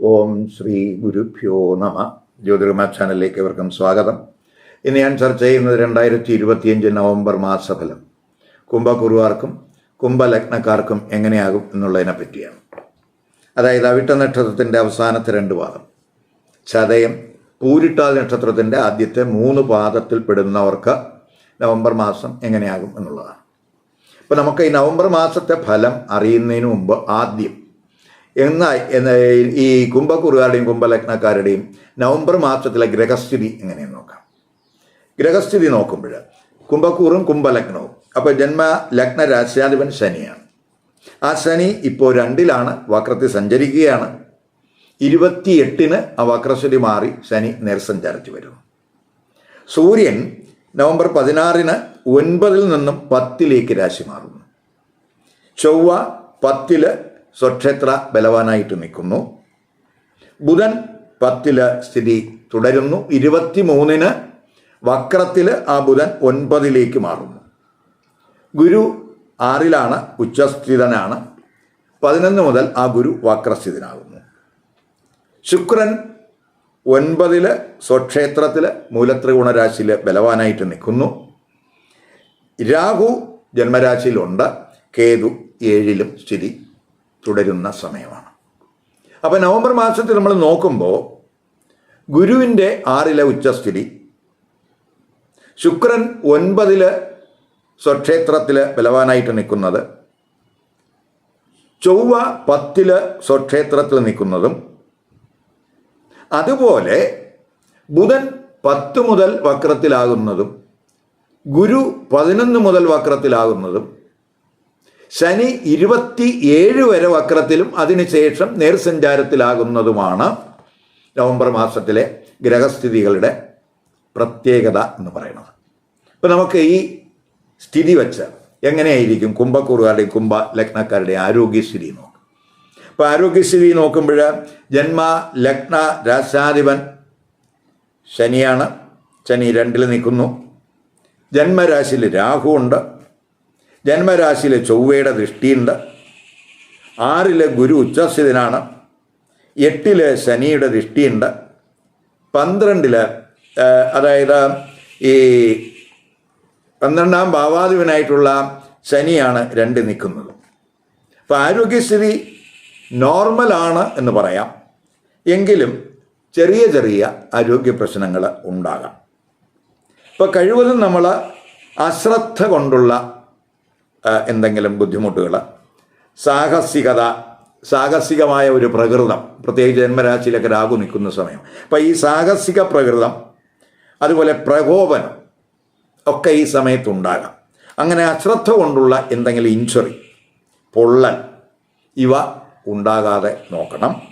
ഓം ശ്രീ ഗുരുഭ്യോ നമ. ജ്യോതിർമ ചാനലിലേക്ക് ഇവർക്കും സ്വാഗതം. ഇന്ന് ഞാൻ ചർച്ച ചെയ്യുന്നത് രണ്ടായിരത്തി ഇരുപത്തിയഞ്ച് നവംബർ മാസഫലം. കുംഭകുറുവാർക്കും കുംഭലഗ്നക്കാർക്കും എങ്ങനെയാകും എന്നുള്ളതിനെ പറ്റിയാണ്. അതായത് അവിട്ട നക്ഷത്രത്തിന്റെ അവസാനത്തെ രണ്ട് പാദം. ചതയം പൂരിട്ടാൽ നക്ഷത്രത്തിന്റെ ആദ്യത്തെ മൂന്ന് പാദത്തിൽ പെടുന്നവർക്ക് നവംബർ മാസം എങ്ങനെയാകും എന്നുള്ളതാണ്. അപ്പോൾ നമുക്ക് ഈ നവംബർ മാസത്തെ ഫലം അറിയുന്നതിന് മുമ്പ് ആദ്യം എന്നാൽ എന്ന ഈ കുംഭക്കുറുകാരുടെയും കുംഭലഗ്നക്കാരുടെയും നവംബർ മാസത്തിലെ ഗ്രഹസ്ഥിതി എങ്ങനെയെന്ന് നോക്കാം. ഗ്രഹസ്ഥിതി നോക്കുമ്പോൾ കുംഭക്കൂറും കുംഭലഗ്നവും. അപ്പോൾ ജന്മ ലഗ്ന രാശ്യാധിപൻ ശനിയാണ്. ആ ശനി ഇപ്പോൾ രണ്ടിലാണ് വക്രത്തിൽ സഞ്ചരിക്കുകയാണ്. ഇരുപത്തിയെട്ടിന് ആ വക്രസ്ഥിതി മാറി ശനി നേർസഞ്ചാരിച്ച് വരുന്നു. സൂര്യൻ നവംബർ പതിനാറിന് ഒൻപതിൽ നിന്നും പത്തിലേക്ക് രാശി മാറുന്നു. ചൊവ്വ പത്തിൽ സ്വക്ഷേത്ര ബലവാനായിട്ട് നിൽക്കുന്നു. ബുധൻ പത്തിൽ സ്ഥിതി തുടരുന്നു. ഇരുപത്തിമൂന്നിന് വക്രത്തിൽ ആ ബുധൻ ഒൻപതിലേക്ക് മാറുന്നു. ഗുരു ആറിലാണ് ഉച്ചസ്ഥിതനാണ്. പതിനൊന്ന് മുതൽ ആ ഗുരു വക്രസ്ഥിതനാകുന്നു. ശുക്രൻ ഒൻപതിൽ സ്വക്ഷേത്രത്തിൽ മൂലത്രിഗുണരാശിയിൽ ബലവാനായിട്ട് നിൽക്കുന്നു. രാഹു ജന്മരാശിയിലുണ്ട്. കേതു ഏഴിലും സ്ഥിതി തുടരുന്ന സമയമാണ്. അപ്പോൾ നവംബർ മാസത്തിൽ നമ്മൾ നോക്കുമ്പോൾ ഗുരുവിന്റെ ആറിലെ ഉച്ചസ്ഥിതി ശുക്രൻ ഒൻപതിൽ സ്വക്ഷേത്രത്തിൽ ബലവാനായിട്ട് നിൽക്കുന്നത് ചൊവ്വ പത്തിൽ സ്വക്ഷേത്രത്തിൽ നിൽക്കുന്നതും അതുപോലെ ബുധൻ പത്ത് മുതൽ വക്രത്തിലാകുന്നതും ഗുരു പതിനൊന്ന് മുതൽ വക്രത്തിലാകുന്നതും ശനി ഇരുപത്തി ഏഴ് വരെ വക്രത്തിലും അതിനുശേഷം നേർസഞ്ചാരത്തിലാകുന്നതുമാണ് നവംബർ മാസത്തിലെ ഗ്രഹസ്ഥിതികളുടെ പ്രത്യേകത എന്ന് പറയുന്നത്. ഇപ്പം നമുക്ക് ഈ സ്ഥിതി വെച്ച് എങ്ങനെയായിരിക്കും? കുംഭക്കൂറുകാരുടെയും കുംഭ ലഗ്നക്കാരുടെയും ആരോഗ്യസ്ഥിതി നോക്കും. അപ്പോൾ ആരോഗ്യസ്ഥിതി നോക്കുമ്പോൾ ജന്മ ലഗ്ന രാശാധിപൻ ശനിയാണ്. ശനി രണ്ടിൽ നിൽക്കുന്നു. ജന്മരാശിയിൽ രാഹുവുണ്ട്. ജന്മരാശിയിൽ ചൊവ്വയുടെ ദൃഷ്ടിയുണ്ട്. ആറിലെ ഗുരു ഉച്ചസ്ഥിതനാണ്. എട്ടിലെ ശനിയുടെ ദൃഷ്ടിയുണ്ട്. പന്ത്രണ്ടിൽ അതായത് ഈ പന്ത്രണ്ടാം ഭാവാധിപനായിട്ടുള്ള ശനിയാണ് രണ്ട് നിൽക്കുന്നത്. അപ്പോൾ ആരോഗ്യസ്ഥിതി നോർമലാണ് എന്ന് പറയാം. എങ്കിലും ചെറിയ ചെറിയ ആരോഗ്യ പ്രശ്നങ്ങൾ ഉണ്ടാകാം. ഇപ്പോൾ കഴിവതും നമ്മൾ അശ്രദ്ധ കൊണ്ടുള്ള എന്തെങ്കിലും ബുദ്ധിമുട്ടുകൾ. സാഹസികത സാഹസികമായ ഒരു പ്രകൃതം. പ്രത്യേകിച്ച് ജന്മരാശിയിലൊക്കെ രാഹു നിൽക്കുന്ന സമയം. അപ്പം ഈ സാഹസിക പ്രകൃതം അതുപോലെ പ്രകോപനം ഒക്കെ ഈ സമയത്തുണ്ടാകാം. അങ്ങനെ അശ്രദ്ധ കൊണ്ടുള്ള എന്തെങ്കിലും ഇഞ്ചുറി പൊള്ളൽ ഇവ ഉണ്ടാകാതെ നോക്കണം.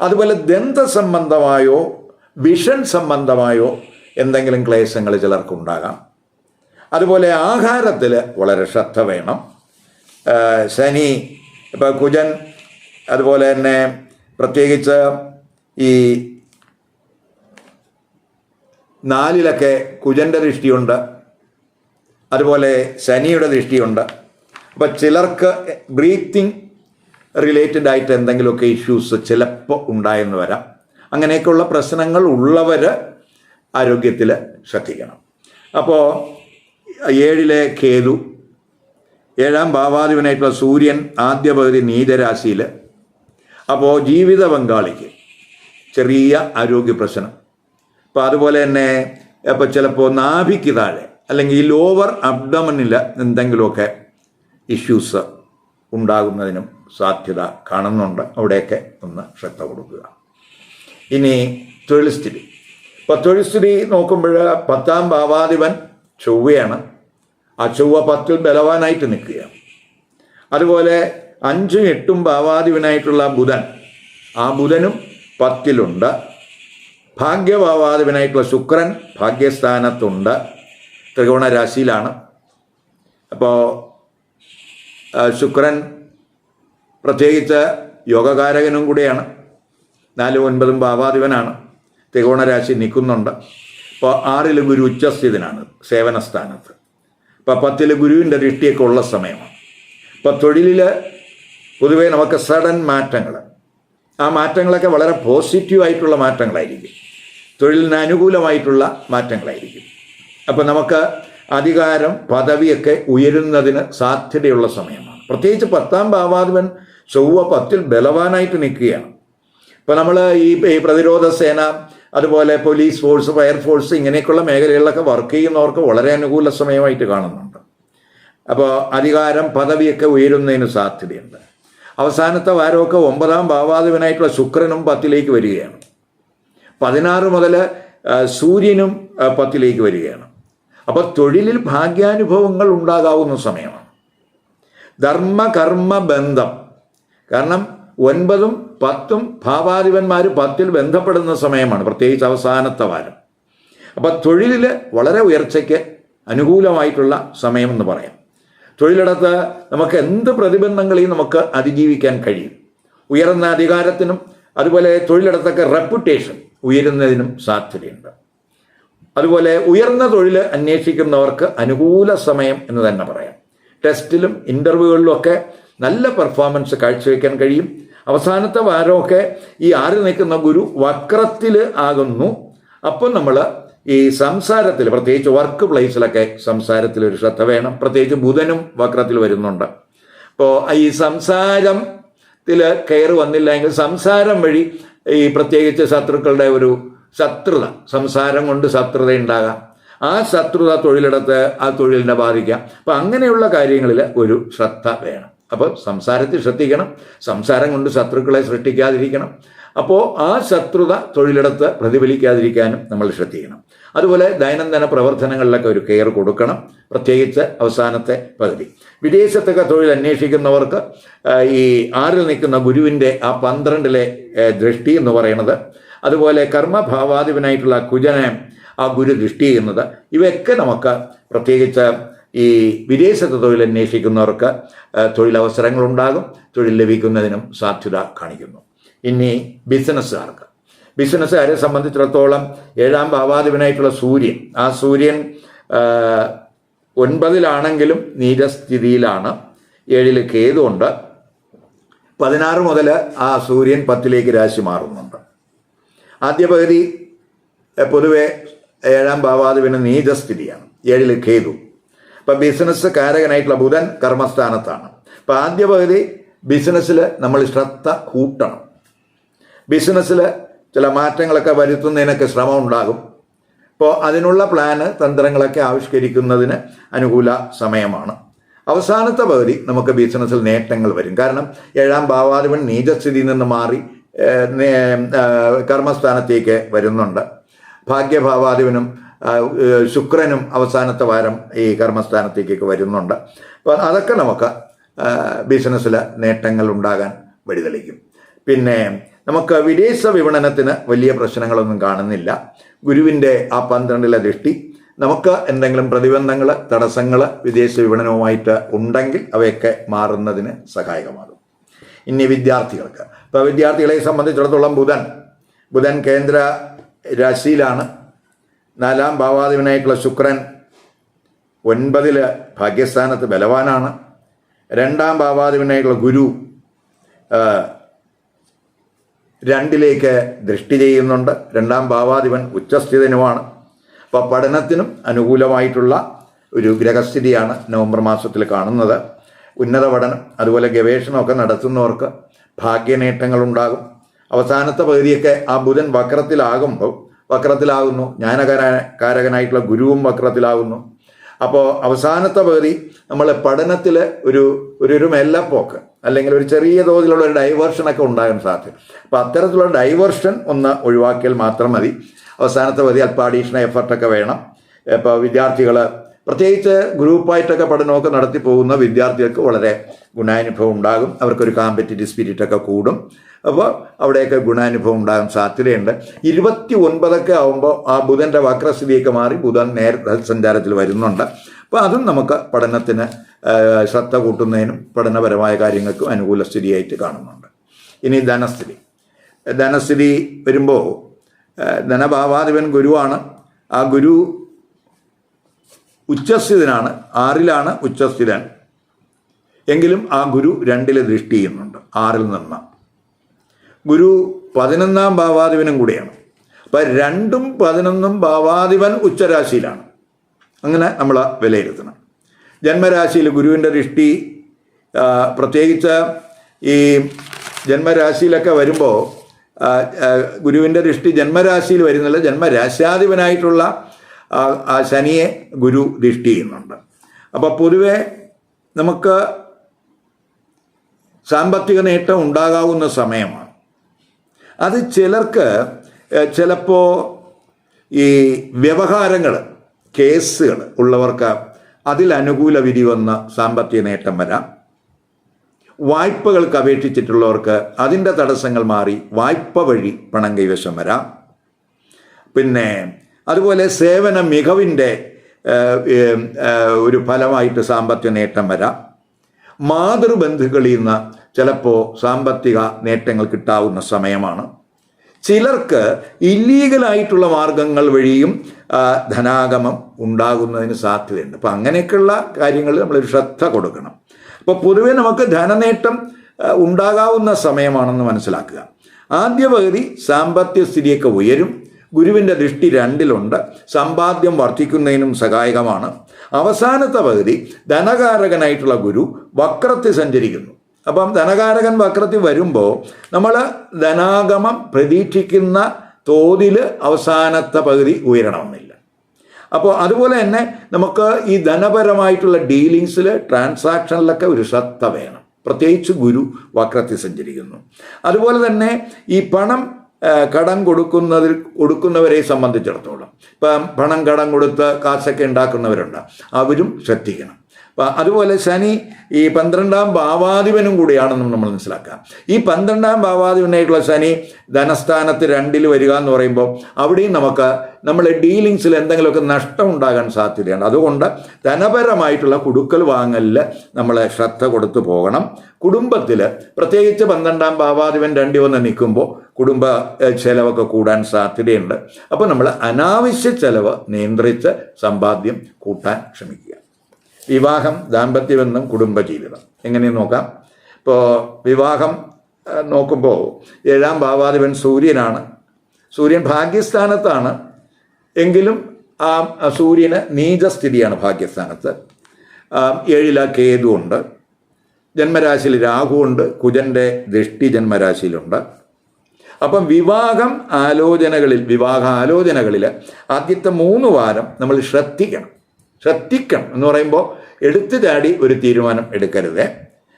അതുപോലെ ദന്ത സംബന്ധമായോ വിഷൻ സംബന്ധമായോ എന്തെങ്കിലും ക്ലേശങ്ങൾ ചിലർക്കുണ്ടാകാം. അതുപോലെ ആഹാരത്തിൽ വളരെ ശ്രദ്ധ വേണം. ശനി ഇപ്പോൾ കുജൻ അതുപോലെ തന്നെ പ്രത്യേകിച്ച് ഈ നാലിലൊക്കെ കുജന്റെ ദൃഷ്ടിയുണ്ട്. അതുപോലെ ശനിയുടെ ദൃഷ്ടിയുണ്ട്. അപ്പോൾ ചിലർക്ക് ബ്രീത്തിങ് റിലേറ്റഡ് ആയിട്ട് എന്തെങ്കിലുമൊക്കെ ഇഷ്യൂസ് ചിലപ്പോൾ ഉണ്ടായെന്ന് വരാം. അങ്ങനെയൊക്കെയുള്ള പ്രശ്നങ്ങൾ ഉള്ളവർ ആരോഗ്യത്തിൽ ശ്രദ്ധിക്കണം. അപ്പോൾ ഏഴിലെ കേതു ഏഴാം ഭാവാധിപനായിട്ടുള്ള സൂര്യൻ ആദ്യ പകുതി നീചരാശിയിൽ അപ്പോൾ ജീവിത പങ്കാളിക്ക് ചെറിയ ആരോഗ്യ പ്രശ്നം. അപ്പോൾ അതുപോലെ തന്നെ അപ്പോൾ ചിലപ്പോൾ നാഭിക്ക് താഴെ അല്ലെങ്കിൽ ഈ ലോവർ അബ്ഡമനിൽ എന്തെങ്കിലുമൊക്കെ ഇഷ്യൂസ് ഉണ്ടാകുന്നതിനും സാധ്യത കാണുന്നുണ്ട്. അവിടെയൊക്കെ ഒന്ന് ശ്രദ്ധ കൊടുക്കുക. ഇനി തൊഴിൽ സ്ഥിതി. ഇപ്പോൾ തൊഴിൽ സ്ഥിതി നോക്കുമ്പോൾ പത്താം ഭാവാധിപൻ ചൊവ്വയാണ്. ആ ചൊവ്വ പത്തിൽ ബലവാനായിട്ട് നിൽക്കുകയാണ്. അതുപോലെ അഞ്ചും എട്ടും ഭാവാധിപനായിട്ടുള്ള ബുധൻ ആ ബുധനും പത്തിലുണ്ട്. ഭാഗ്യഭാവാധിപനായിട്ടുള്ള ശുക്രൻ ഭാഗ്യസ്ഥാനത്തുണ്ട്. ത്രികോണ രാശിയിലാണ്. അപ്പോൾ ശുക്രൻ പ്രത്യേകിച്ച് യോഗകാരകനും കൂടിയാണ്. നാലും ഒൻപതും ഭാവാധിപനാണ്. ത്രികോണ രാശി നിൽക്കുന്നുണ്ട്. അപ്പോൾ ആറിൽ ഗുരു ഉച്ചസ്ഥിതനാണ് സേവനസ്ഥാനത്ത്. ഇപ്പോൾ പത്തിൽ ഗുരുവിന്റെ ദൃഷ്ടിയൊക്കെ ഉള്ള സമയമാണ്. ഇപ്പോൾ തൊഴിലിൽ പൊതുവേ നമുക്ക് സഡൻ മാറ്റങ്ങൾ ആ മാറ്റങ്ങളൊക്കെ വളരെ പോസിറ്റീവായിട്ടുള്ള മാറ്റങ്ങളായിരിക്കും. തൊഴിലിന് അനുകൂലമായിട്ടുള്ള മാറ്റങ്ങളായിരിക്കും. അപ്പോൾ നമുക്ക് അധികാരം പദവിയൊക്കെ ഉയരുന്നതിന് സാധ്യതയുള്ള സമയമാണ്. പ്രത്യേകിച്ച് പത്താം ഭാവാധിപൻ ചൊവ്വ പത്തിൽ ബലവാനായിട്ട് നിൽക്കുകയാണ്. ഇപ്പോൾ നമ്മൾ ഈ പ്രതിരോധ സേന അതുപോലെ പോലീസ് ഫോഴ്സ് ഫയർഫോഴ്സ് ഇങ്ങനെയൊക്കെയുള്ള മേഖലകളിലൊക്കെ വർക്ക് ചെയ്യുന്നവർക്ക് വളരെ അനുകൂല സമയമായിട്ട് കാണുന്നുണ്ട്. അപ്പോൾ അധികാരം പദവിയൊക്കെ ഉയരുന്നതിന് സാധ്യതയുണ്ട്. അവസാനത്തെ വാരമൊക്കെ ഒമ്പതാം ഭാവാധിപനായിട്ടുള്ള ശുക്രനും പത്തിലേക്ക് വരികയാണ്. പതിനാറ് മുതൽ സൂര്യനും പത്തിലേക്ക് വരികയാണ്. അപ്പോൾ തൊഴിലിൽ ഭാഗ്യാനുഭവങ്ങൾ ഉണ്ടാകാവുന്ന സമയമാണ്. ധർമ്മ കർമ്മ ബന്ധം. കാരണം ഒൻപതും പത്തും ഭാവാധിപന്മാർ പത്തിൽ ബന്ധപ്പെടുന്ന സമയമാണ് പ്രത്യേകിച്ച് അവസാനത്തെ വാരം. അപ്പം തൊഴിലിൽ വളരെ ഉയർച്ചയ്ക്ക് അനുകൂലമായിട്ടുള്ള സമയമെന്ന് പറയാം. തൊഴിലിടത്ത് നമുക്ക് എന്ത് പ്രതിബന്ധങ്ങളെയും നമുക്ക് അതിജീവിക്കാൻ കഴിയും. ഉയർന്ന അധികാരത്തിനും അതുപോലെ തൊഴിലിടത്തൊക്കെ റെപ്യൂട്ടേഷൻ ഉയരുന്നതിനും സാധ്യതയുണ്ട്. അതുപോലെ ഉയർന്ന തൊഴിൽ അന്വേഷിക്കുന്നവർക്ക് അനുകൂല സമയം എന്ന് തന്നെ പറയാം. ടെസ്റ്റിലും ഇന്റർവ്യൂകളിലും ഒക്കെ നല്ല പെർഫോമൻസ് കാഴ്ചവെക്കാൻ കഴിയും. അവസാനത്തെ വാരമൊക്കെ ഈ ആറ് നിൽക്കുന്ന ഗുരു വക്രത്തിൽ ആകുന്നു. അപ്പം നമ്മൾ ഈ സംസാരത്തിൽ പ്രത്യേകിച്ച് വർക്ക് പ്ലേസിലൊക്കെ സംസാരത്തിൽ ഒരു ശ്രദ്ധ വേണം. പ്രത്യേകിച്ച് ബുധനും വക്രത്തിൽ വരുന്നുണ്ട്. അപ്പോൾ ഈ സംസാരം ത്തിൽ കയറി വന്നില്ല എങ്കിൽ സംസാരം വഴി ഈ പ്രത്യേകിച്ച് ശത്രുക്കളുടെ ഒരു ശത്രുത സംസാരം കൊണ്ട് ശത്രുത ഉണ്ടാകാം. ആ ശത്രുത തൊഴിലിടത്ത് ആ തൊഴിലിനെ ബാധിക്കാം. അപ്പം അങ്ങനെയുള്ള കാര്യങ്ങളിൽ ഒരു ശ്രദ്ധ വേണം. അപ്പോൾ സംസാരത്തിൽ ശ്രദ്ധിക്കണം. സംസാരം കൊണ്ട് ശത്രുക്കളെ സൃഷ്ടിക്കാതിരിക്കണം. അപ്പോൾ ആ ശത്രുത തൊഴിലിടത്ത് പ്രതിഫലിക്കാതിരിക്കാനും നമ്മൾ ശ്രദ്ധിക്കണം. അതുപോലെ ദൈനംദിന പ്രവർത്തനങ്ങളിലൊക്കെ ഒരു കെയർ കൊടുക്കണം. പ്രത്യേകിച്ച് അവസാനത്തെ പകുതി. വിദേശത്തൊക്കെ തൊഴിൽ അന്വേഷിക്കുന്നവർക്ക് ഈ ആറിൽ നിൽക്കുന്ന ഗുരുവിന്റെ ആ പന്ത്രണ്ടിലെ ദൃഷ്ടി എന്ന് പറയുന്നത് അതുപോലെ കർമ്മഭാവാധിപനായിട്ടുള്ള കുജനെ ആ ഗുരു ദൃഷ്ടി ചെയ്യുന്നത് ഇവയൊക്കെ നമുക്ക് പ്രത്യേകിച്ച് ഈ വിദേശത്ത് ആ, തൊഴിലവസരങ്ങളുണ്ടാകും. തൊഴിൽ ലഭിക്കുന്നതിനും സാധ്യത കാണിക്കുന്നു. ഇനി ബിസിനസ്സുകാർക്ക്. ബിസിനസ്സുകാരെ സംബന്ധിച്ചിടത്തോളം ഏഴാം ഭാവാധിപനായിട്ടുള്ള സൂര്യൻ ആ സൂര്യൻ ഒൻപതിലാണെങ്കിലും നീരസ്ഥിതിയിലാണ്. ഏഴിൽ കേതുണ്ട് പതിനാറ് മുതൽ ആ സൂര്യൻ പത്തിലേക്ക് രാശി മാറുന്നുണ്ട്. ആദ്യ പകുതി പൊതുവെ ഏഴാം ഭാവാധിപന് നീചസ്ഥിതിയാണ്. ഏഴിൽ കേതു. അപ്പം ബിസിനസ് കാരകനായിട്ടുള്ള ബുധൻ കർമ്മസ്ഥാനത്താണ്. അപ്പം ആദ്യ പകുതി ബിസിനസ്സിൽ നമ്മൾ ശ്രദ്ധ കൂട്ടണം. ബിസിനസ്സിൽ ചില മാറ്റങ്ങളൊക്കെ വരുത്തുന്നതിനൊക്കെ ശ്രമം ഉണ്ടാകും. അപ്പോൾ അതിനുള്ള പ്ലാന് തന്ത്രങ്ങളൊക്കെ ആവിഷ്കരിക്കുന്നതിന് അനുകൂല സമയമാണ്. അവസാനത്തെ പകുതി നമുക്ക് ബിസിനസ്സിൽ നേട്ടങ്ങൾ വരും. കാരണം ഏഴാം ഭാവാധിപൻ നീചസ്ഥിതിയിൽ നിന്ന് മാറി കർമ്മസ്ഥാനത്തേക്ക് വരുന്നുണ്ട്. ഭാഗ്യഭാവാധിപനും ശുക്രനും അവസാനത്തെ വാരം ഈ കർമ്മസ്ഥാനത്തേക്കൊക്കെ വരുന്നുണ്ട്. അപ്പോൾ അതൊക്കെ നമുക്ക് ബിസിനസ്സിൽ നേട്ടങ്ങൾ ഉണ്ടാകാൻ വഴിതെളിക്കും. പിന്നെ നമുക്ക് വിദേശ വിപണനത്തിന് വലിയ പ്രശ്നങ്ങളൊന്നും കാണുന്നില്ല. ഗുരുവിന്റെ ആ പന്ത്രണ്ടിലെ ദൃഷ്ടി നമുക്ക് എന്തെങ്കിലും പ്രതിബന്ധങ്ങൾ തടസ്സങ്ങൾ വിദേശ വിപണനവുമായിട്ട് ഉണ്ടെങ്കിൽ അവയൊക്കെ മാറുന്നതിന് സഹായകമാകും. ഇനി വിദ്യാർത്ഥികൾക്ക്. ഇപ്പോൾ വിദ്യാർത്ഥികളെ സംബന്ധിച്ചിടത്തോളം ബുധൻ ബുധൻ കേന്ദ്ര രാശിയിലാണ്. നാലാം ഭാവാധിപനായിട്ടുള്ള ശുക്രൻ ഒൻപതിൽ ഭാഗ്യസ്ഥാനത്ത് ബലവാനാണ്. രണ്ടാം ഭാവാധിപനായിട്ടുള്ള ഗുരു രണ്ടിലേക്ക് ദൃഷ്ടി ചെയ്യുന്നുണ്ട്. രണ്ടാം ഭാവാധിപൻ ഉച്ചസ്ഥിതനുമാണ്. അപ്പോൾ പഠനത്തിനും അനുകൂലമായിട്ടുള്ള ഒരു ഗ്രഹസ്ഥിതിയാണ് നവംബർ മാസത്തിൽ കാണുന്നത്. ഉന്നത പഠനം അതുപോലെ ഗവേഷണമൊക്കെ നടത്തുന്നവർക്ക് ഭാഗ്യനേട്ടങ്ങളുണ്ടാകും. അവസാനത്തെ പകുതിയൊക്കെ ആ ബുധൻ വക്രത്തിലാകുമ്പോൾ വക്രത്തിലാകുന്നു. ജ്ഞാനകാര കാരകനായിട്ടുള്ള ഗുരുവും വക്രത്തിലാകുന്നു. അപ്പോൾ അവസാനത്തെ പകുതി നമ്മൾ പഠനത്തിൽ ഒരു ഒരു ഒരു മെല്ലപ്പോക്ക് അല്ലെങ്കിൽ ഒരു ചെറിയ തോതിലുള്ള ഒരു ഡൈവേർഷനൊക്കെ ഉണ്ടാകാൻ സാധ്യത. അപ്പോൾ അത്തരത്തിലുള്ള ഡൈവേർഷൻ ഒന്ന് ഒഴിവാക്കിയാൽ മാത്രം മതി. അവസാനത്തെ പകുതി അല്പം അഡീഷണൽ എഫർട്ടൊക്കെ വേണം. ഇപ്പോൾ വിദ്യാർത്ഥികൾ പ്രത്യേകിച്ച് ഗ്രൂപ്പായിട്ടൊക്കെ പഠനമൊക്കെ നടത്തി പോകുന്ന വിദ്യാർത്ഥികൾക്ക് വളരെ ഗുണാനുഭവം ഉണ്ടാകും. അവർക്കൊരു കോമ്പറ്റേറ്റീവ് സ്പിരിറ്റൊക്കെ കൂടും. അപ്പോൾ അവിടെയൊക്കെ ഗുണാനുഭവം ഉണ്ടാകാൻ സാധ്യതയുണ്ട്. ഇരുപത്തി ഒൻപതൊക്കെ ആകുമ്പോൾ ആ ബുധന്റെ വക്രസ്ഥിതിയൊക്കെ മാറി ബുധൻ നേർ സഞ്ചാരത്തിൽ വരുന്നുണ്ട്. അപ്പോൾ അതും നമുക്ക് പഠനത്തിന് ശ്രദ്ധ കൂട്ടുന്നതിനും പഠനപരമായ കാര്യങ്ങൾക്കും അനുകൂല സ്ഥിതിയായിട്ട് കാണുന്നുണ്ട്. ഇനി ധനസ്ഥിതി. ധനസ്ഥിതി വരുമ്പോൾ ധനഭാവാധിപൻ ഗുരുവാണ്. ആ ഗുരു ഉച്ചസ്ഥിതനാണ്. ആറിലാണ് ഉച്ചസ്ഥിതൻ. എങ്കിലും ആ ഗുരു രണ്ടിൽ ദൃഷ്ടി ചെയ്യുന്നുണ്ട്. ആറിൽ നിന്ന്. ഗുരു പതിനൊന്നാം ഭാവാധിപനും കൂടിയാണ്. അപ്പം രണ്ടും പതിനൊന്നും ഭാവാധിപൻ ഉച്ചരാശിയിലാണ്. അങ്ങനെ നമ്മൾ വിലയിരുത്തണം. ജന്മരാശിയിൽ ഗുരുവിന്റെ ദൃഷ്ടി പ്രത്യേകിച്ച് ഈ ജന്മരാശിയിലൊക്കെ വരുമ്പോൾ ഗുരുവിന്റെ ദൃഷ്ടി ജന്മരാശിയിൽ വരുന്നില്ല ജന്മരാശ്യാധിപനായിട്ടുള്ള ആ, ശനിയെ ഗുരു ദൃഷ്ടി ചെയ്യുന്നുണ്ട്. അപ്പോൾ പൊതുവെ നമുക്ക് സാമ്പത്തിക നേട്ടം ഉണ്ടാകാവുന്ന സമയമാണ്. അത് ചിലർക്ക് ചിലപ്പോൾ ഈ വ്യവഹാരങ്ങൾ കേസുകൾ ഉള്ളവർക്ക് അതിൽ അനുകൂല വിധി വന്ന സാമ്പത്തിക നേട്ടം വരാം. വായ്പകൾക്ക് അപേക്ഷിച്ചിട്ടുള്ളവർക്ക് അതിന്റെ തടസ്സങ്ങൾ മാറി വായ്പ വഴി പണം കൈവശം വരാം. പിന്നെ അതുപോലെ സേവന മികവിന്റെ ഒരു ഫലമായിട്ട് സാമ്പത്തിക നേട്ടം വരാം. മാതൃബന്ധുക്കളിൽ നിന്ന് ചിലപ്പോൾ സാമ്പത്തിക നേട്ടങ്ങൾ കിട്ടാവുന്ന സമയമാണ്. ചിലർക്ക് ഇല്ലീഗലായിട്ടുള്ള മാർഗങ്ങൾ വഴിയും ധനാഗമം ഉണ്ടാകുന്നതിന് സാധ്യതയുണ്ട്. അപ്പം അങ്ങനെയൊക്കെയുള്ള കാര്യങ്ങൾ നമ്മൾ ശ്രദ്ധ കൊടുക്കണം. അപ്പോൾ പൊതുവെ നമുക്ക് ധനനേട്ടം ഉണ്ടാകാവുന്ന സമയമാണെന്ന് മനസ്സിലാക്കുക. ആദ്യ പകുതി സാമ്പത്തിക സ്ഥിതിയൊക്കെ ഉയരും. ഗുരുവിന്റെ ദൃഷ്ടി രണ്ടിലുണ്ട്. സമ്പാദ്യം വർദ്ധിക്കുന്നതിനും സഹായകമാണ്. അവസാനത്തെ പകുതി ധനകാരകനായിട്ടുള്ള ഗുരു വക്രത്തിൽ സഞ്ചരിക്കുന്നു. അപ്പം ധനകാരകൻ വക്രത്തിൽ വരുമ്പോൾ നമ്മൾ ധനാഗമം പ്രതീക്ഷിക്കുന്ന തോതിൽ അവസാനത്തെ പകുതി ഉയരണമെന്നില്ല. അപ്പോൾ അതുപോലെ തന്നെ നമുക്ക് ഈ ധനപരമായിട്ടുള്ള ഡീലിങ്സിൽ ട്രാൻസാക്ഷനിലൊക്കെ ഒരു ശ്രദ്ധ വേണം. പ്രത്യേകിച്ച് ഗുരു വക്രത്തിൽ സഞ്ചരിക്കുന്നു. അതുപോലെ തന്നെ ഈ പണം കടം കൊടുക്കുന്നതിൽ കൊടുക്കുന്നവരെ സംബന്ധിച്ചിടത്തോളം. ഇപ്പം പണം കടം കൊടുത്ത് കാശൊക്കെ ഉണ്ടാക്കുന്നവരുണ്ട്. അവരും ശ്രദ്ധിക്കണം. അതുപോലെ ശനി ഈ പന്ത്രണ്ടാം ഭാവാധിപനും കൂടിയാണെന്ന് നമ്മൾ മനസ്സിലാക്കാം. ഈ പന്ത്രണ്ടാം ഭാവാധിപനായിട്ടുള്ള ശനി ധനസ്ഥാനത്ത് രണ്ടിൽ വരിക എന്ന് പറയുമ്പോൾ അവിടെയും നമുക്ക് നമ്മളെ ഡീലിങ്സിൽ എന്തെങ്കിലുമൊക്കെ നഷ്ടം ഉണ്ടാകാൻ സാധ്യതയുണ്ട്. അതുകൊണ്ട് ധനപരമായിട്ടുള്ള കുടുക്കൽ വാങ്ങലിൽ നമ്മൾ ശ്രദ്ധ കൊടുത്തു പോകണം. കുടുംബത്തിൽ പ്രത്യേകിച്ച് പന്ത്രണ്ടാം ഭാവാധിപൻ രണ്ടി വന്ന് നിൽക്കുമ്പോൾ കുടുംബ ചെലവൊക്കെ കൂടാൻ സാധ്യതയുണ്ട്. അപ്പോൾ നമ്മൾ അനാവശ്യ ചെലവ് നിയന്ത്രിച്ച് സമ്പാദ്യം കൂട്ടാൻ ശ്രമിക്കുക. വിവാഹം ദാമ്പത്യബന്ധം കുടുംബജീവിതം. എങ്ങനെയും നോക്കാം. ഇപ്പോൾ വിവാഹം നോക്കുമ്പോൾ ഏഴാം ഭാവാധിപൻ സൂര്യനാണ്. സൂര്യൻ ഭാഗ്യസ്ഥാനത്താണ്. എങ്കിലും ആ സൂര്യന് നീചസ്ഥിതിയാണ് ഭാഗ്യസ്ഥാനത്ത്. ഏഴില ഏഴില കേതുണ്ട് ജന്മരാശിയിൽ രാഹുവുണ്ട്. കുജന്റെ ദൃഷ്ടി ജന്മരാശിയിലുണ്ട്. അപ്പം വിവാഹം ആലോചനകളിൽ വിവാഹ ആലോചനകളിൽ ആദ്യത്തെ മൂന്ന് വാരം നമ്മൾ ശ്രദ്ധിക്കണം. ശ്രദ്ധിക്കണം എന്ന് പറയുമ്പോൾ എടുത്തു ചാടി ഒരു തീരുമാനം എടുക്കരുത്.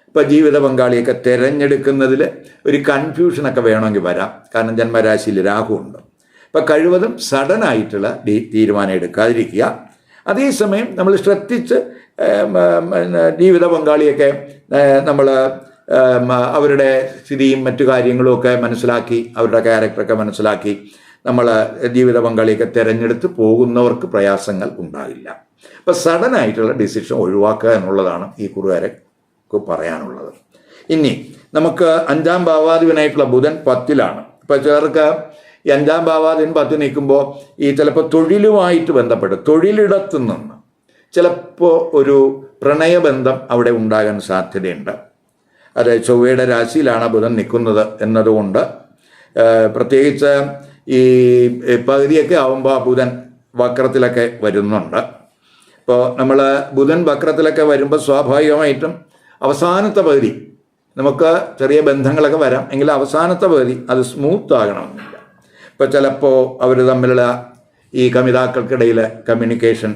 ഇപ്പം ജീവിത പങ്കാളിയൊക്കെ തിരഞ്ഞെടുക്കുന്നതിൽ ഒരു കൺഫ്യൂഷനൊക്കെ വേണമെങ്കിൽ വരാം. കാരണം ജന്മരാശിയിൽ രാഹു ഉണ്ട്. ഇപ്പം കഴിവതും സഡനായിട്ടുള്ള ഡീ തീരുമാനം എടുക്കാതിരിക്കുക. അതേസമയം നമ്മൾ ശ്രദ്ധിച്ച് ജീവിത പങ്കാളിയൊക്കെ നമ്മൾ അവരുടെ സ്ഥിതിയും മറ്റു കാര്യങ്ങളും ഒക്കെ മനസ്സിലാക്കി അവരുടെ ക്യാരക്ടറൊക്കെ മനസ്സിലാക്കി നമ്മൾ ജീവിത പങ്കാളിയൊക്കെ തിരഞ്ഞെടുത്ത് പോകുന്നവർക്ക് പ്രയാസങ്ങൾ ഉണ്ടാകില്ല അപ്പം സഡനായിട്ടുള്ള ഡിസിഷൻ ഒഴിവാക്കുക എന്നുള്ളതാണ് ഈ കുറുകാരക്ക് പറയാനുള്ളത്. ഇനി നമുക്ക് അഞ്ചാം ഭാവാധിപനായിട്ടുള്ള ബുധൻ പത്തിലാണ്. ഇപ്പം ചിലർക്ക് ഈ അഞ്ചാം ഭാവാധിപൻ പത്തിൽ നിൽക്കുമ്പോൾ ഈ ചിലപ്പോൾ തൊഴിലുമായിട്ട് ബന്ധപ്പെട്ട് തൊഴിലിടത്തു നിന്ന് ചിലപ്പോൾ ഒരു പ്രണയബന്ധം അവിടെ ഉണ്ടാകാൻ സാധ്യതയുണ്ട്. അതായത് ചൊവ്വയുടെ രാശിയിലാണ് ബുധൻ നിൽക്കുന്നത് എന്നതുകൊണ്ട് പ്രത്യേകിച്ച് ഈ പകുതിയൊക്കെ ആവുമ്പോൾ ബുധൻ വക്രത്തിലൊക്കെ വരുന്നുണ്ട്. ഇപ്പോൾ നമ്മൾ ബുധൻ വക്രത്തിലൊക്കെ വരുമ്പോൾ സ്വാഭാവികമായിട്ടും അവസാനത്തെ പകുതി നമുക്ക് ചെറിയ ബന്ധങ്ങളൊക്കെ വരാം. എങ്കിലും അവസാനത്തെ പകുതി അത് സ്മൂത്ത് ആകണമെന്നില്ല ഇപ്പോൾ ചിലപ്പോൾ അവർ തമ്മിലുള്ള ഈ കമിതാക്കൾക്കിടയിൽ കമ്മ്യൂണിക്കേഷൻ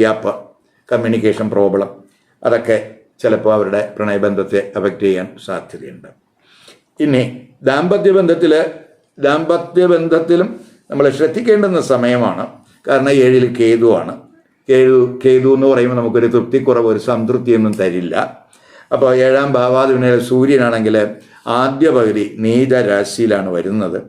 ഗ്യാപ്പ് കമ്മ്യൂണിക്കേഷൻ പ്രോബ്ലം അതൊക്കെ ചിലപ്പോൾ അവരുടെ പ്രണയബന്ധത്തെ അഫക്റ്റ് ചെയ്യാൻ സാധ്യതയുണ്ട്. ഇനി ദാമ്പത്യ ബന്ധത്തിൽ ദാമ്പത്യ ബന്ധത്തിലും നമ്മൾ ശ്രദ്ധിക്കേണ്ടുന്ന സമയമാണ്. കാരണം ഏഴിൽ കേതുവാണ്. കേതു കേതു എന്ന് പറയുമ്പോൾ നമുക്കൊരു തൃപ്തിക്കുറവ് ഒരു സംതൃപ്തിയൊന്നും തരില്ല. അപ്പോൾ ഏഴാം ഭാവാധിപനെ സൂര്യനാണെങ്കിൽ ആദ്യ പകുതി നീച രാശിയിലാണ് വരുന്നത്.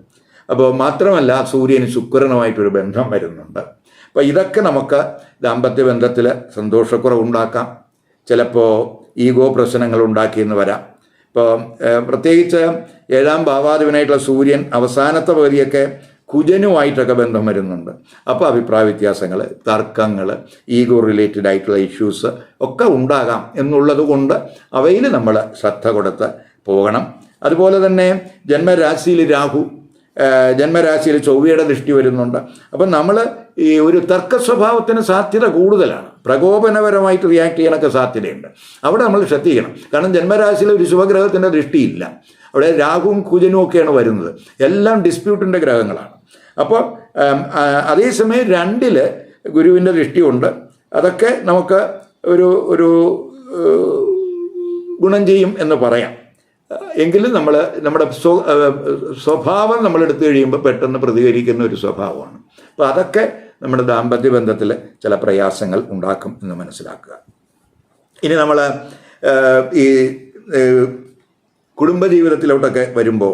അപ്പോൾ മാത്രമല്ല സൂര്യന് ശുക്രനുമായിട്ടൊരു ബന്ധം വരുന്നുണ്ട്. അപ്പോൾ ഇതൊക്കെ നമുക്ക് ദാമ്പത്യ ബന്ധത്തിൽ സന്തോഷക്കുറവ് ഉണ്ടാക്കാം ചിലപ്പോൾ ഈഗോ പ്രശ്നങ്ങൾ ഉണ്ടാക്കിയെന്ന് വരാം. ഇപ്പോൾ പ്രത്യേകിച്ച് ഏഴാം ഭാവാധിപനായിട്ടുള്ള സൂര്യൻ അവസാനത്തെ പകുതിയൊക്കെ കുജനുമായിട്ടൊക്കെ ബന്ധം വരുന്നുണ്ട്. അപ്പോൾ അഭിപ്രായ വ്യത്യാസങ്ങൾ തർക്കങ്ങൾ ഈഗോ റിലേറ്റഡ് ആയിട്ടുള്ള ഇഷ്യൂസ് ഒക്കെ ഉണ്ടാകാം എന്നുള്ളത് കൊണ്ട് അവയിൽ നമ്മൾ ശ്രദ്ധ കൊടുത്ത് പോകണം. അതുപോലെ തന്നെ ജന്മരാശിയിൽ രാഹു ജന്മരാശിയിൽ ചൊവ്വയുടെ ദൃഷ്ടി വരുന്നുണ്ട്. അപ്പം നമ്മൾ ഈ ഒരു തർക്ക സ്വഭാവത്തിന് സാധ്യത കൂടുതലാണ്. പ്രകോപനപരമായിട്ട് റിയാക്ട് ചെയ്യാനൊക്കെ സാധ്യതയുണ്ട്. അവിടെ നമ്മൾ ശ്രദ്ധിക്കണം. കാരണം ജന്മരാശിയിൽ ഒരു ശുഭഗ്രഹത്തിന്റെ ദൃഷ്ടിയില്ല. അവിടെ രാഹുവും കുജനും ഒക്കെയാണ് വരുന്നത്. എല്ലാം ഡിസ്പ്യൂട്ടിന്റെ ഗ്രഹങ്ങളാണ്. അപ്പോൾ അതേസമയം രണ്ടിൽ ഗുരുവിന്റെ ദൃഷ്ടിയുണ്ട്. അതൊക്കെ നമുക്ക് ഒരു ഒരു ഗുണം ചെയ്യും എന്ന് പറയാം. എങ്കിലും നമ്മൾ നമ്മുടെ സ്വ സ്വഭാവം നമ്മൾ എടുത്തു കഴിയുമ്പോൾ പെട്ടെന്ന് പ്രതികരിക്കുന്ന ഒരു സ്വഭാവമാണ്. അപ്പോൾ അതൊക്കെ നമ്മുടെ ദാമ്പത്യ ബന്ധത്തിൽ ചില പ്രയാസങ്ങൾ ഉണ്ടാക്കും എന്ന് മനസ്സിലാക്കുക. ഇനി നമ്മൾ ഈ കുടുംബ കുടുംബജീവിതത്തിലോട്ടൊക്കെ വരുമ്പോൾ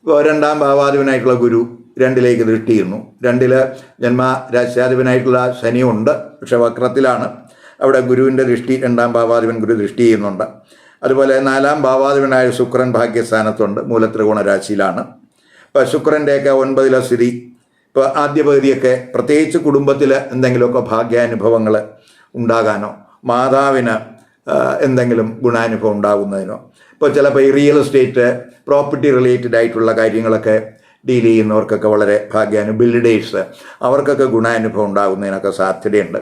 ഇപ്പോൾ രണ്ടാം ഭാവാധിപനായിട്ടുള്ള ഗുരു രണ്ടിലേക്ക് ദൃഷ്ടിയിരുന്നു. രണ്ടിൽ ജന്മ രാശ്യാധിപനായിട്ടുള്ള ശനിയുണ്ട് പക്ഷെ വക്രത്തിലാണ്. അവിടെ ഗുരുവിന്റെ ദൃഷ്ടി രണ്ടാം ഭാവാധിപൻ ഗുരു ദൃഷ്ടി ചെയ്യുന്നുണ്ട്. അതുപോലെ നാലാം ഭാവാധിപനായ ശുക്രൻ ഭാഗ്യസ്ഥാനത്തുണ്ട് മൂലത്രികോണ രാശിയിലാണ് ഇപ്പോൾ ശുക്രന്റെയൊക്കെ ഒൻപതിലെ സ്ഥിതി ഇപ്പോൾ ആദ്യ പകുതിയൊക്കെ പ്രത്യേകിച്ച് കുടുംബത്തിൽ എന്തെങ്കിലുമൊക്കെ ഭാഗ്യാനുഭവങ്ങൾ ഉണ്ടാകാനോ മാതാവിന് എന്തെങ്കിലും ഗുണാനുഭവം ഉണ്ടാകുന്നതിനോ ഇപ്പോൾ ചിലപ്പോൾ ഈ റിയൽ എസ്റ്റേറ്റ് പ്രോപ്പർട്ടി റിലേറ്റഡ് ആയിട്ടുള്ള കാര്യങ്ങളൊക്കെ ഡീൽ ചെയ്യുന്നവർക്കൊക്കെ വളരെ ഭാഗ്യാനു ബിൽഡേഴ്സ് അവർക്കൊക്കെ ഗുണാനുഭവം ഉണ്ടാകുന്നതിനൊക്കെ സാധ്യതയുണ്ട്.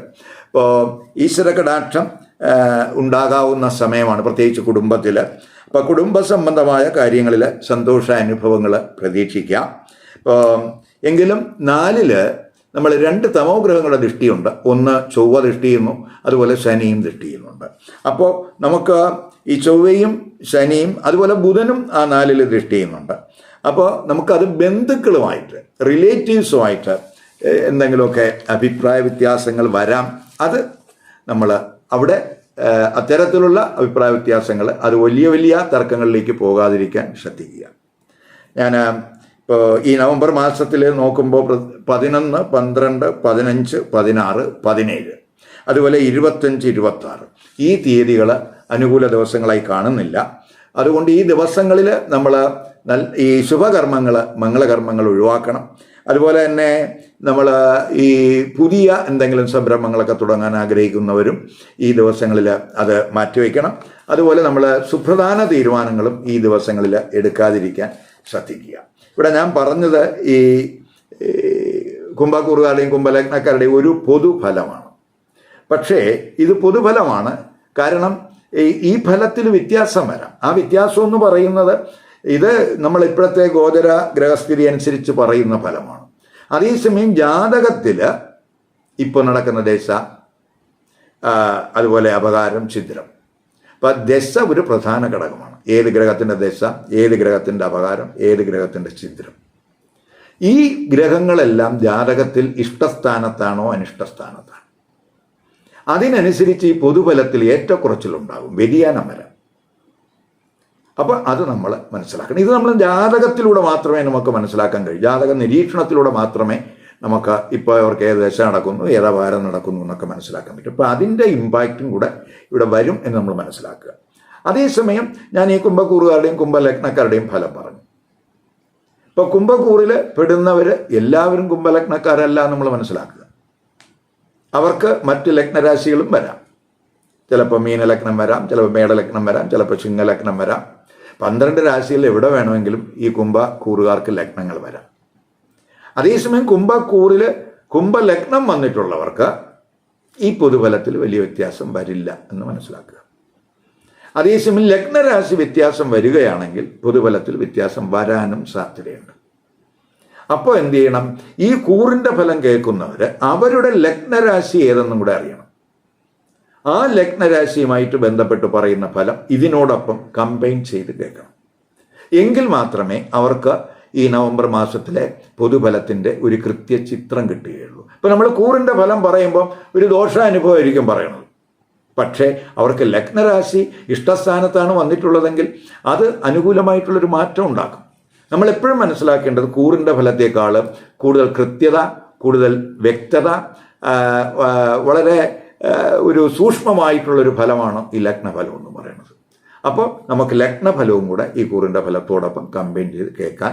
ഇപ്പോൾ ഈശ്വര കടാക്ഷം ഉണ്ടാകാവുന്ന സമയമാണ് പ്രത്യേകിച്ച് കുടുംബത്തിൽ അപ്പോൾ കുടുംബ സംബന്ധമായ കാര്യങ്ങളിൽ സന്തോഷാനുഭവങ്ങൾ പ്രതീക്ഷിക്കാം. ഇപ്പോൾ എങ്കിലും നാലിൽ നമ്മൾ രണ്ട് തമോ ഗ്രഹങ്ങളുടെ ദൃഷ്ടിയുണ്ട്. ഒന്ന് ചൊവ്വ ദൃഷ്ടി ചെയ്യുന്നു അതുപോലെ ശനിയും ദൃഷ്ടി ചെയ്യുന്നുണ്ട് അപ്പോൾ നമുക്ക് ഈ ചൊവ്വയും ശനിയും അതുപോലെ ബുധനും ആ നാലിൽ ദൃഷ്ടി ചെയ്യുന്നുണ്ട് അപ്പോൾ നമുക്കത് ബന്ധുക്കളുമായിട്ട് റിലേറ്റീവ്സുമായിട്ട് എന്തെങ്കിലുമൊക്കെ അഭിപ്രായ വ്യത്യാസങ്ങൾ വരാം അത് നമ്മൾ അവിടെ അത്തരത്തിലുള്ള അഭിപ്രായ വ്യത്യാസങ്ങൾ അത് വലിയ വലിയ തർക്കങ്ങളിലേക്ക് പോകാതിരിക്കാൻ ശ്രദ്ധിക്കുക. ഞാൻ ഇപ്പോൾ ഈ നവംബർ മാസത്തിൽ നോക്കുമ്പോൾ പതിനൊന്ന് പന്ത്രണ്ട് പതിനഞ്ച് പതിനാറ് പതിനേഴ്. അതുപോലെ ഇരുപത്തഞ്ച് ഇരുപത്താറ്. ഈ തീയതികൾ അനുകൂല ദിവസങ്ങളായി കാണുന്നില്ല. അതുകൊണ്ട് ഈ ദിവസങ്ങളിൽ നമ്മൾ ഈ ശുഭകർമ്മങ്ങൾ മംഗളകർമ്മങ്ങൾ ഒഴിവാക്കണം. അതുപോലെ തന്നെ നമ്മൾ ഈ പുതിയ എന്തെങ്കിലും സംരംഭങ്ങളൊക്കെ തുടങ്ങാൻ ആഗ്രഹിക്കുന്നവരും ഈ ദിവസങ്ങളിൽ അത് മാറ്റിവെക്കണം. അതുപോലെ നമ്മൾ സുപ്രധാന തീരുമാനങ്ങളും ഈ ദിവസങ്ങളിൽ എടുക്കാതിരിക്കാൻ ശ്രദ്ധിക്കുക. ഇവിടെ ഞാൻ പറഞ്ഞത് ഈ കുംഭക്കൂറുകാരുടെയും കുംഭലഗ്നക്കാരുടെയും ഒരു പൊതുഫലമാണ്. പക്ഷേ ഇത് പൊതുഫലമാണ്. കാരണം ഈ- ഫലത്തിൽ വ്യത്യാസം വരാം. ആ വ്യത്യാസം എന്ന് പറയുന്നത് ഇത് നമ്മൾ ഇപ്പോഴത്തെ ഗോചര ഗ്രഹസ്ഥിതി അനുസരിച്ച് പറയുന്ന ഫലമാണ്. അതേസമയം ജാതകത്തിൽ ഇപ്പോൾ നടക്കുന്ന ദശ അതുപോലെ അപകാരം ഛിദ്രം. അപ്പം ദശ ഒരു പ്രധാന ഘടകമാണ്. ഏത് ഗ്രഹത്തിന്റെ ദശ ഏത് ഗ്രഹത്തിന്റെ അപകാരം ഏത് ഗ്രഹത്തിന്റെ ഛിദ്രം. ഈ ഗ്രഹങ്ങളെല്ലാം ജാതകത്തിൽ ഇഷ്ടസ്ഥാനത്താണോ അനിഷ്ടസ്ഥാനത്താണോ. അതിനനുസരിച്ച് ഈ പൊതുബലത്തിൽ ഏറ്റക്കുറച്ചിലുണ്ടാകും വ്യതിയാനം വരാം അപ്പോൾ അത് നമ്മൾ മനസ്സിലാക്കണം. ഇത് നമ്മൾ ജാതകത്തിലൂടെ മാത്രമേ നമുക്ക് മനസ്സിലാക്കാൻ കഴിയൂ. ജാതക നിരീക്ഷണത്തിലൂടെ മാത്രമേ നമുക്ക് ഇപ്പോൾ അവർക്ക് ഏത് ദശ നടക്കുന്നു ഏതാ ഭാരം നടക്കുന്നു എന്നൊക്കെ മനസ്സിലാക്കാൻ പറ്റും. അപ്പോൾ അതിന്റെ ഇമ്പാക്റ്റും കൂടെ ഇവിടെ വരും എന്ന് നമ്മൾ മനസ്സിലാക്കുക. അതേസമയം ഞാൻ ഈ കുംഭക്കൂറുകാരുടെയും കുംഭലഗ്നക്കാരുടെയും ഫലം പറഞ്ഞു. ഇപ്പോൾ കുംഭക്കൂറിൽ പെടുന്നവർ എല്ലാവരും കുംഭലഗ്നക്കാരല്ല നമ്മൾ മനസ്സിലാക്കുക. അവർക്ക് മറ്റ് ലഗ്നരാശികളും വരാം. ചിലപ്പോൾ മീനലഗ്നം വരാം ചിലപ്പോൾ മേടലഗ്നം വരാം ചിലപ്പോൾ ചിങ്ങലഗ്നം വരാം. പന്ത്രണ്ട് രാശിയിൽ എവിടെ വേണമെങ്കിലും ഈ കുംഭ കൂറുകാർക്ക് ലഗ്നങ്ങൾ വരാം. അതേസമയം കുംഭക്കൂറിൽ കുംഭലഗ്നം വന്നിട്ടുള്ളവർക്ക് ഈ പൊതുഫലത്തിൽ വലിയ വ്യത്യാസം വരില്ല എന്ന് മനസ്സിലാക്കുക. അതേസമയം ലഗ്നരാശി വ്യത്യാസം വരികയാണെങ്കിൽ പൊതുഫലത്തിൽ വ്യത്യാസം വരാനും സാധ്യതയുണ്ട്. അപ്പോൾ എന്ത് ചെയ്യണം? ഈ കൂറിന്റെ ഫലം കേൾക്കുന്നവർ അവരുടെ ലഗ്നരാശി ഏതെന്നും കൂടെ അറിയണം. ആ ലഗ്നരാശിയുമായിട്ട് ബന്ധപ്പെട്ട് പറയുന്ന ഫലം ഇതിനോടൊപ്പം കമ്പൈൻ ചെയ്ത് കേൾക്കണം. എങ്കിൽ മാത്രമേ അവർക്ക് ഈ നവംബർ മാസത്തിലെ പൊതുഫലത്തിന്റെ ഒരു കൃത്യ ചിത്രം കിട്ടുകയുള്ളൂ. ഇപ്പം നമ്മൾ കൂറിന്റെ ഫലം പറയുമ്പോൾ ഒരു ദോഷാനുഭവമായിരിക്കും പറയുന്നത്. പക്ഷേ അവർക്ക് ലഗ്നരാശി ഇഷ്ടസ്ഥാനത്താണ് വന്നിട്ടുള്ളതെങ്കിൽ അത് അനുകൂലമായിട്ടുള്ളൊരു മാറ്റം ഉണ്ടാക്കും. നമ്മൾ എപ്പോഴും മനസ്സിലാക്കേണ്ടത് കൂറിന്റെ ഫലത്തേക്കാൾ കൂടുതൽ കൃത്യത കൂടുതൽ വ്യക്തത വളരെ ഒരു സൂക്ഷ്മമായിട്ടുള്ളൊരു ഫലമാണ് ഈ ലഗ്നഫലം എന്ന് പറയുന്നത്. അപ്പോൾ നമുക്ക് ലഗ്നഫലവും കൂടെ ഈ കൂറിന്റെ ഫലത്തോടൊപ്പം കമ്പൈൻ ചെയ്ത് കേൾക്കാൻ